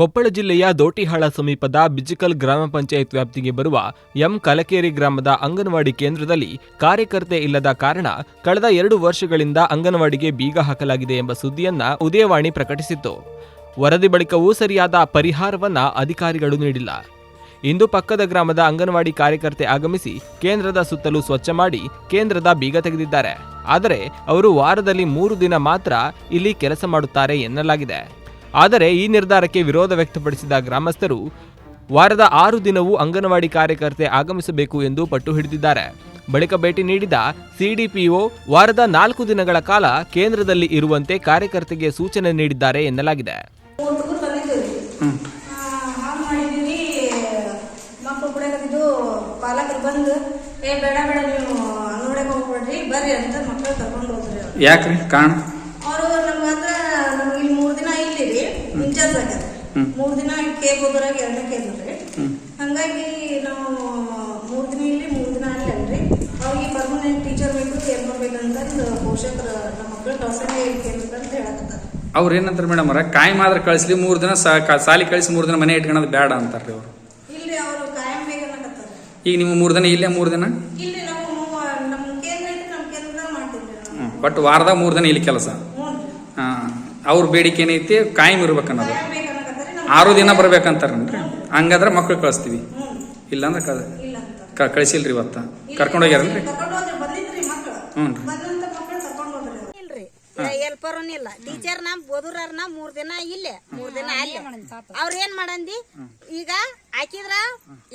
ಕೊಪ್ಪಳ ಜಿಲ್ಲೆಯ ದೋಟಿಹಾಳ ಸಮೀಪದ ಬಿಜಿಕಲ್ ಗ್ರಾಮ ಪಂಚಾಯತ್ ವ್ಯಾಪ್ತಿಗೆ ಬರುವ ಎಂ ಕಲಕೇರಿ ಗ್ರಾಮದ ಅಂಗನವಾಡಿ ಕೇಂದ್ರದಲ್ಲಿ ಕಾರ್ಯಕರ್ತೆ ಇಲ್ಲದ ಕಾರಣ ಕಳೆದ ಎರಡು ವರ್ಷಗಳಿಂದ ಅಂಗನವಾಡಿಗೆ ಬೀಗ ಹಾಕಲಾಗಿದೆ ಎಂಬ ಸುದ್ದಿಯನ್ನ ಉದಯವಾಣಿ ಪ್ರಕಟಿಸಿತ್ತು. ವರದಿ ಬಳಿಕವೂ ಸರಿಯಾದ ಪರಿಹಾರವನ್ನ ಅಧಿಕಾರಿಗಳು ನೀಡಿಲ್ಲ. ಇಂದು ಪಕ್ಕದ ಗ್ರಾಮದ ಅಂಗನವಾಡಿ ಕಾರ್ಯಕರ್ತೆ ಆಗಮಿಸಿ ಕೇಂದ್ರದ ಸುತ್ತಲೂ ಸ್ವಚ್ಛ ಮಾಡಿ ಕೇಂದ್ರದ ಬೀಗ ತೆಗೆದಿದ್ದಾರೆ. ಆದರೆ ಅವರು ವಾರದಲ್ಲಿ ಮೂರು ದಿನ ಮಾತ್ರ ಇಲ್ಲಿ ಕೆಲಸ ಮಾಡುತ್ತಾರೆ ಎನ್ನಲಾಗಿದೆ. ಆದರೆ ಈ ನಿರ್ಧಾರಕ್ಕೆ ವಿರೋಧ ವ್ಯಕ್ತಪಡಿಸಿದ ಗ್ರಾಮಸ್ಥರು ವಾರದ ಆರು ದಿನವೂ ಅಂಗನವಾಡಿ ಕಾರ್ಯಕರ್ತೆ ಆಗಮಿಸಬೇಕು ಎಂದು ಪಟ್ಟು ಹಿಡಿದಿದ್ದಾರೆ. ಬಳಿಕ ಭೇಟಿ ನೀಡಿದ ಸಿಡಿಪಿಒ ವಾರದ ನಾಲ್ಕು ದಿನಗಳ ಕಾಲ ಕೇಂದ್ರದಲ್ಲಿ ಇರುವಂತೆ ಕಾರ್ಯಕರ್ತೆಗೆ ಸೂಚನೆ ನೀಡಿದ್ದಾರೆ ಎನ್ನಲಾಗಿದೆ. ಯಾಕ್ರಿ? ಬಂದಿದ್ದೀವಿ ಹಾಗೆ ಮಾಡಿದ್ದೀವಿ ಮಕ್ಕಳು ಕುಡಿಯಕತ್ತಿದ್ದು ಪಾಲಕರು ಬಂದು ಏ ಬೇಡ ಬೇಡ ನೀವು ಅಂಗಡಿಗೆ ಹೋಗ್ಬೇಡ್ರಿ ಬರ್ರಿ ಅಂತ ಮಕ್ಕಳು ಕರ್ಕೊಂಡು ಹೋದ್ರಿ ಅವ್ರು ಯಾಕ್ರಿ ಕಾರಣ ಅವರು ನಮ್ಗೆ ಹತ್ರ ನಮ್ಗೆ ಇಲ್ಲಿ ಮೂರು ದಿನ ಇಲ್ಲಿ ರೀ ಇನ್ಚಾರ್ಜ್ ಆಗ್ಯಾರ ಮೂರು ದಿನ ಕೇಬ್ ಹೋದ್ರಾಗ ಎರಡನೇ ಕೇಕ್ ರೀ. ಹಂಗಾಗಿ ನಾವು ಮೂರ್ ದಿನ ಇಲ್ಲಿ ಮೂರು ದಿನ ಅಲ್ಲಿ ಅಲ್ರಿ. ಅವ್ರಿಗೆ ಪರ್ಮನೆಂಟ್ ಟೀಚರ್ ಬೇಕು ಕೇರ್ ಮಾಡ್ಬೇಕಂತಂದು ಪೋಷಕರು ನಮ್ಮ ಮಕ್ಕಳು ಕಳ್ಸಂಗೆ ಕೇಳ್ಬೇಕಂತ ಅಂತ ಹೇಳಕತ್ತಾರೆ. ಅವ್ರು ಏನಂತಾರೆ ಮೇಡಮ್ ಅವರ ಕಾಯಿ ಮಾತ್ರ ಕಳಿಸ್ಲಿ ಮೂರು ದಿನ ಸಾಲಿ ಕಳಿಸಿ ಮೂರು ದಿನ ಮನೆ ಇಟ್ಕೊಳೋದು ಬೇಡ ಅಂತಾರೆ ಅವರು. ಇಲ್ಲಿ ಅವರು ಕಾಯಂ ಬೇಕನ್ನಕತ್ತಾರೆ ಈಗ ನೀವು ಮೂರು ದಿನ ಇಲ್ಲೇ ಮೂರು ದಿನ? ಇಲ್ಲಿ ನಾವು ನಮ್ಮ ಕೇಂದ್ರ ಐತಿ ನಮ್ಮ ಕೇಂದ್ರ ಮಾಡ್ತೀವಿ ಬಟ್ ವಾರದಾಗ ಮೂರು ದಿನ ಇಲ್ಲಿ ಕೆಲಸ. ಅವ್ರ ಬೇಡಿಕೆ ಏನೈತಿ ಕಾಯಂ ಇರ್ಬೇಕನ್ನೋದು. ನಮ್ಮ ಆರು ದಿನ ಬರ್ಬೇಕಂತಾರನ್ರಿ ಹಂಗಾದ್ರೆ ಮಕ್ಳು ಕಳಿಸ್ತೀವಿ. ಇಲ್ಲಾಂದ್ರೆ ಕಳ ಇಲ್ಲ ಅಂತ ಕ- ಕಳಿಸಿಲ್ರಿ ಇವತ್ತ. ಕರ್ಕೊಂಡೋಗ್ಯಾರನ್ರಿ ಹ್ಞೂ ರೀ ಎಲ್ಪರನ್ ಇಲ್ಲ. ಟೀಚರ್ ನಮ್ ನಾ ಮೂರ್ ದಿನ ಇಲ್ಲೇ ಮೂರ್ ದಿನ ಅಲ್ಲೇ. ಅವ್ರ ಏನ್ ಮಾಡಂದಿ? ಈಗ ಹಾಕಿದ್ರ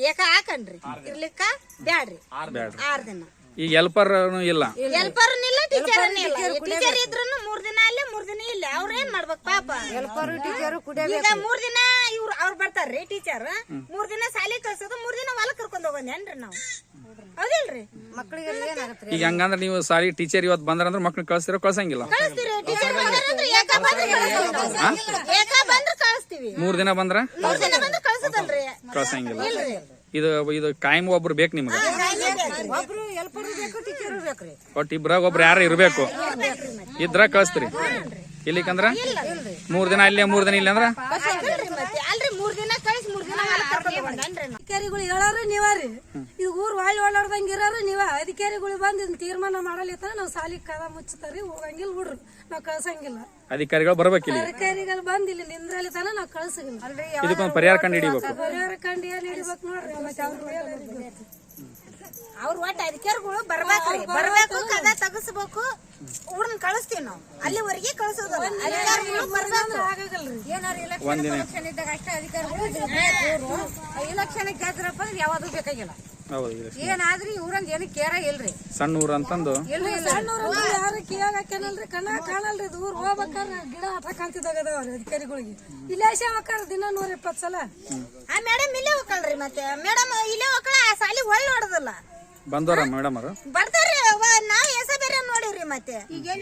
ಏಕ ಹಾಕನ್ರಿ. ಇರ್ಲಿಕ್ಕ ಬ್ಯಾಡ್ರಿ. ಆರ್ ದಿನ. ಈಗ ಎಲ್ಪರ್ ಇಲ್ಲ. ಇಲ್ಲ ಟೀಚರ್ ಟೀಚರ್ ಇದ್ರು ಮೂರ್ ದಿನ ಅಲ್ಲೇ ಮೂರ್ ದಿನ ಇಲ್ಲ. ಅವ್ರ ಏನ್ ಮಾಡ್ಬೇಕು ಪಾಪ? ಈಗ ಮೂರ್ ದಿನ ಇವ್ರು ಅವ್ರು ಬರ್ತಾರ್ರಿ ಟೀಚರ್ ಮೂರ್ ದಿನ ಸಾಲಿ ಕಳ್ಸೋದು ಮೂರ್ ದಿನ ಹೊಲ ಕರ್ಕೊಂಡ್ ಹೋಗೋದೇನ್ರಿ ನಾವು? ಹೌದಿಲ್ರಿ? ಈಗ ಹಂಗಂದ್ರೆ ನೀವು ಸಾಲಿ ಟೀಚರ್ ಇವತ್ತು ಬಂದ್ರಂದ್ರೆ ಮಕ್ಳು ಕಳಿಸ್ತಿರೋ ಕಳ್ಸಂಗಿಲ್ಲ? ಕಳಿಸ್ತೀರಿ. ಟೀಚರ್ ಬಂದ್ರೆ ಏಕ ಬಂದ್ರೆ ಕಳಿಸ್ತೀವಿ. ಏಕ ಬಂದ್ರೆ ಕಳಿಸ್ತೀವಿ. ಮೂರು ದಿನ ಬಂದ್ರ? ಮೂರ್ ದಿನ ಬಂದ್ರೆ ಕಳ್ಸೋದಲ್ರಿ ಕಳ್ಸಂಗಿಲ್ಲ. ಇದು ಇದು ಕಾಯಂ ಒಬ್ರು ಬೇಕು ನಿಮ್ಗೆ? ಒಬ್ರು ಎಲ್ಪರು ಬೇಕು ಟೀಚರ್ ಬೇಕ್ರಿ ಒಟ್ಟು ಇಬ್ರಾಗ ಒಬ್ರು ಯಾರು ಇರ್ಬೇಕು. ಇದ್ರ ಕಳಿಸ್ತೀರಿ ಇಲ್ಲಿಕಂದ್ರ? ಮೂರ್ ದಿನ ಇಲ್ಲೇ ಮೂರ್ ದಿನ ಇಲ್ಲ ಅಂದ್ರ? ಅಧಿಕಾರಿಗಳು ಹೇಳಾರ ನೀವ ರೀ. ಇದು ಊರ್ ವಾಯ್ ಓಡಾಡ್ದಂಗ ಇರೋರು ನೀವ. ಅಧಿಕಾರಿಗಳು ಬಂದ್ ಇದನ್ನ ತೀರ್ಮಾನ ಮಾಡಲಿತ್ತ ನಾವು ಸಾಲಿ ಕದ ಮುಚ್ಚತಾರಿ ಹೋಗಂಗಿಲ್ಲ ಹುಡ್ರು ನಾವ್ ಕಳ್ಸಂಗಿಲ್ಲ. ಅಧಿಕಾರಿಗಳು ಬರ್ಬೇಕಿಲ್ಲಿ ಅಧಿಕಾರಿಗಳು ಬಂದ್ ಇಲ್ಲಿ ನಿಂದ್ರಲ್ಲಿ ತನ ನಾವ್ ಕಳ್ಸಂಗಿಲ್ಲ. ಇದಕ್ಕೊಂದು ಪರಿಹಾರ ಕಂಡು ಹಿಡಿಬೇಕು. ಪರಿಹಾರ ಕಂಡು ಏನ್ ಹಿಡಿಬೇಕು ನೋಡ್ರಿ. ಮತ್ತೆ ಅವ್ರ ಮೇಲೆ ಅವ್ರ ಒಟ್ಟ ಅಧಿಕಾರಿಗಳು ಬರ್ಬೇಕ್ರಿ. ಬರ್ಬೇಕು ಕದ ತಗಸ್ಬೇಕು. ಹುಡ್ನ ಕಳಿಸ್ತೀವಿ ನಾವು. ಅಲ್ಲಿವರೆಗೆ ಕಳ್ಸೋದು ಅಧಿಕಾರಿಗಳು ಬರ್ಬೇಕು. ಆಗಲ್ರಿ ಏನಾರು ಒಂದಿನ ಇಲೆಕ್ಷನ್ ಇದ್ದಾಗ ಅಷ್ಟೇ ಅಧಿಕಾರಿಗಳು ಇಲೆಕ್ಷನ್ ಗೆದ್ರಪ್ಪ ಅಂದ್ರೆ ಯಾವ್ದು ಬೇಕಾಗಿಲ್ಲ. ಏನಾದ್ರಿ ಇವ್ರಂದ್ ಏನು ಕೇರ ಇಲ್ರಿ ಸಣ್ಣ ಊರು ಅಂತಂದು ಸಣ್ಣವ್ರು ಯಾರು ಕಿಯಾಗ ಹಾಕ್ಯಾನಲ್ರಿ ಕಣ್ಣ ಕಾಣಲ್ರಿ ಇದು ಊರ್ ಹೋಗ್ಬೇಕಾದ್ರೆ ಗಿಡ ಹಠ ಕಾಣ್ತಿದಾಗ ಅದಾವ್ರಿ ಅಧಿಕಾರಿಗಳಿಗೆ. ಇಲ್ಲೇ ಹೋಗ್ತಾರ ದಿನ ನೂರ ಇಪ್ಪತ್ತು ಸಲ. ಆ ಮೇಡಮ್ ಇಲ್ಲೇ ಹೋಗಲ್ರಿ ಮತ್ತೆ. ಮೇಡಮ್ ಇಲ್ಲೇ ಹೋಗಲ್ಲ ಆ ಸಾಲಿ ಒಳ್ಳೆ ಹೊಡೆದಲ್ಲ. ಬಂದವ್ರ ಮೇಡಮ್ ಅವರು? ಬರ್ತಾರ್ರಿ ನಾವ್ ಹೆಸ ಬೇರೆ ನೋಡಿವ್ರಿ ಮತ್ತೆ.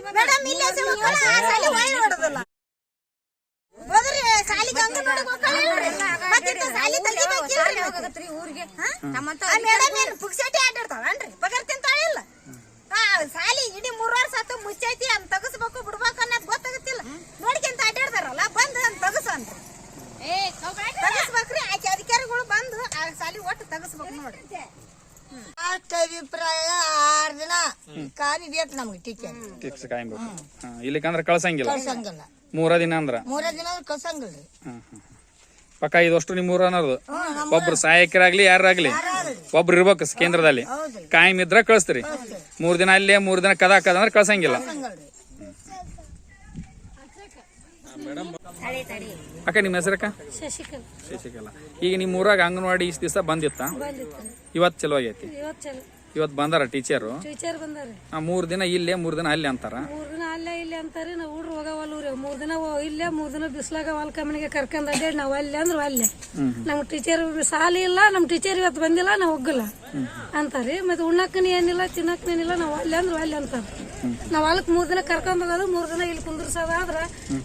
ಮೇಡಮ್ ಇಲ್ಲೇ ಹೋಗಲ್ಲ ಆ ಸಾಲಿ ಹೊಡೆದಲ್ಲ ಹೋದ್ರಿ ಸಾಲಿಗೆ ಇಂಥ ಸಾಲಿ ತೆಗಿಬೇಕಿಲ್ರಿ ಮತ್ತೆ. ಊರಿಗೆ. ನಮ್ಮಂತ ಆ ಮೇಡಮ್ ಏನು ಪುಕ್ಸಟಿ ಆಟಾಡ್ತಾವನ್ರಿ ಪಗಾರ ತಿಂತಾಳಿಲ್ಲ ಆ ಸಾಲಿ ಇಡೀ ಮೂರ್ ವರ್ಷ ಆತು ಮುಚ್ಚೈತಿ ಅಂತ ತಗಸ್ಬೇಕು ಬಿಡ್ಬೇಕು ಅನ್ನೋದು ಗೊತ್ತಾಗತ್ತಿಲ್ಲ. ನೋಡ್ಕೊಂತ ಅಡ್ಡಾಡ್ತಾರಲ್ಲ ಬಂದು ಅಂತ ತಗಸ್ಬೇಕ್ರಿ ಆಕೆ ಅಧಿಕಾರಿಗಳು ಬಂದು ಆ ಸಾಲಿ ಒಟ್ಟು ತಗಸ್ಬೇಕು ನೋಡ್ರಿ. ಅಷ್ಟ ಅಭಿಪ್ರಾಯ ಆರ್ ದಿನ ಕಾಲಿ ಬೇಕು ನಮ್ಗೆ ಟೀಚರ್ ಫಿಕ್ಸ್ ಕಾಯ್ಬೇಕು ಹಾ, ಇಲ್ಲಿಕಂದ್ರ ಕಳ್ಸಂಗಿಲ್ಲ? ಕಳ್ಸಂಗಿಲ್ಲ. ಮೂರ ದಿನ ಅಂದ್ರ? ಮೂರ ದಿನ ಕಳ್ಸಂಗಿಲ್ರಿ. ಪಕ್ಕ ಇದಷ್ಟು ನಿಮ್ಮ ಊರ ಅನ್ನೋದು. ಒಬ್ರು ಸಹಾಯಕರಾಗ್ಲಿ ಯಾರಾಗ್ಲಿ. ಒಬ್ರು ಇರ್ಬೇಕು ಕೇಂದ್ರದಲ್ಲಿ. ಕಾಯಂ ಇದ್ರ ಕಳಿಸ್ತೀರಿ. ಮೂರ್ ದಿನ ಅಲ್ಲೇ ಮೂರ್ ದಿನ ಕದ ಕದಂದ್ರೆ ಕಳ್ಸಂಗಿಲ್ಲ. ಕಳ್ಸಂಗಿಲ್ರಿ ಅಕ್ಕ ನಿಮ್ಮ ಹೆಸರಕ್ಕ? ಶಶಿಕಲಾ. ಶಶಿಕಲಾ. ಈಗ ನಿಮ್ಮ ಊರಾಗ ಅಂಗನವಾಡಿ ಇಷ್ಟು ದಿವಸ ಬಂದಿತ್ತ? ಬಂದಿತ್ತು. ಇವತ್ತು ಚಲೋ ಆಗೈತಿ. ಇವತ್ತು ಚಲೋ. ಇವತ್ತು ಬಂದಾರ ಟೀಚರು? ಟೀಚರ್ ಬಂದಾರಿ. ಆ ಮೂರ್ ದಿನ ಇಲ್ಲೇ ಮೂರ್ ದಿನ ಅಲ್ಲಿ ಅಂತಾರ? ಮೂರ್ ದಿನ ಅಲ್ಲೇ ಇಲ್ಲಿ ಅಂತಾರೆ ನಾವು ಹುಡ್ರು ಹೋಗವಲ್ರಿ ಮೂರ್ ದಿನ ಹೋ- ಇಲ್ಲೇ ಮೂರ್ ದಿನ ಬಿಸ್ಲಾಗ ಹೊಲ್ಕ ಮನೆಗೆ ಕರ್ಕೊಂಡ್ ಅಡ್ಡಾಡಿ ನಾವು ಅಲ್ಲೇ ಅಂದ್ರೆ ಅಲ್ಲೇ. ನಮ್ ಟೀಚರ್ ಸಾಲಿ ಇಲ್ಲ ನಮ್ ಟೀಚರ್ ಇವತ್ತು ಬಂದಿಲ್ಲ ನಾವು ಹೋಗಲ್ಲ ಅಂತಾರಿ. ಮತ್ತೆ ಉಣ್ಣಕ್ಕನ ಏನಿಲ್ಲ ತಿನ್ನಕ್ಕನೇನಿಲ್ಲ ನಾವು ಅಲ್ಲೇ ಅಂದ್ರೆ ಅಲ್ಲೇ ಅಂತಾರ. ನಾವ್ ಹೊಲಕ್ ಮೂರ್ ದಿನ ಕರ್ಕೊಂಡ್ ಹೋಗೋದು ಮೂರ್ ದಿನ ಇಲ್ಲಿ ಕುಂದ್ರಸೋದಾದ್ರ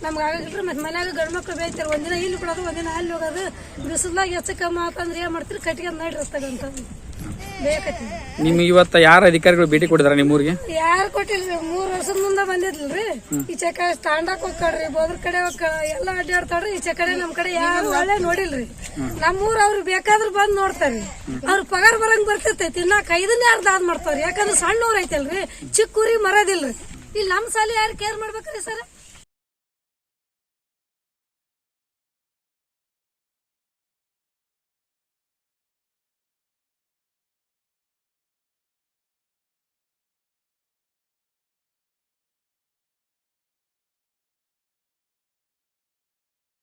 ನಮ್ಗೆ ಆಗಿಲ್ರಿ ಮತ್ತೆ ಮನ್ಯಾಗ ಗಂಡ್ ಮಕ್ಳು ಬೇಯ್ತಾರ ಒಂದಿನ ಇಲ್ಲಿ ಕೊಡೋದು ಒಂದಿನ ಅಲ್ಲಿ ಹೋಗೋದು. ಬಿಸಿಲಾಗ ಹೆಚ್ಚು ಕಮ್ಮಿ ಆತಂದ್ರೆ ಏನ್ ಮಾಡ್ತೀರಿ? ಕಟ್ಕೊಂಡ್ ನಡಿ ರಸ್ತಾಗ ಅಂತ ಬೇಕತ್ತಿ ನಿಮ್ ಇವತ್ತ ಯಾರ ಅಧಿಕಾರಿಗಳು ಭೇಟಿ ಕೊಟ್ಟಿದ್ರ ನಿಮ್ಮೂರಿಗೆ ಯಾರು ಕೊಟ್ಟಿಲ್ರಿ? ಮೂರ್ ವರ್ಷದ ಮುಂದೆ ಬಂದಿದ್ರಿ ಈಚೆ ಕಡೆ ತಾಂಡಕ್ ಹೋಗ್ತಾಳ್ರಿ ಬೋದ್ರ ಕಡೆ ಹೋಗ್ಕ ಎಲ್ಲ ಅಡ್ಡಾಡ್ತಾಳ್ರಿ. ಈಚೆ ಕಡೆ ನಮ್ ಕಡೆ ಯಾರು ಒಳ್ಳೆ ನೋಡಿಲ್ರಿ. ನಮ್ಮೂರ್ ಅವ್ರು ಬೇಕಾದ್ರೂ ಬಂದ್ ನೋಡ್ತಾರ್ರಿ ಅವ್ರ ಪಗಾರ ಬರಂಗ್ ಬರ್ತಿರ್ತೈತಿ. ನಾ ಐದನ್ನೇ ಅರ್ಧ ಆದ್ ಮಾಡ್ತಾವ್ರಿ. ಯಾಕಂದ್ರೆ ಸಣ್ಣ ಊರ್ ಐತಲ್ರಿ. ಚಿಕ್ಕ ಊರಿಗೆ ಮರದಿಲ್ರಿ. ಇಲ್ಲಿ ನಮ್ ಸಾಲಿ ಯಾರು ಕೇರ್ ಮಾಡ್ಬೇಕ್ರಿ ಸರ್?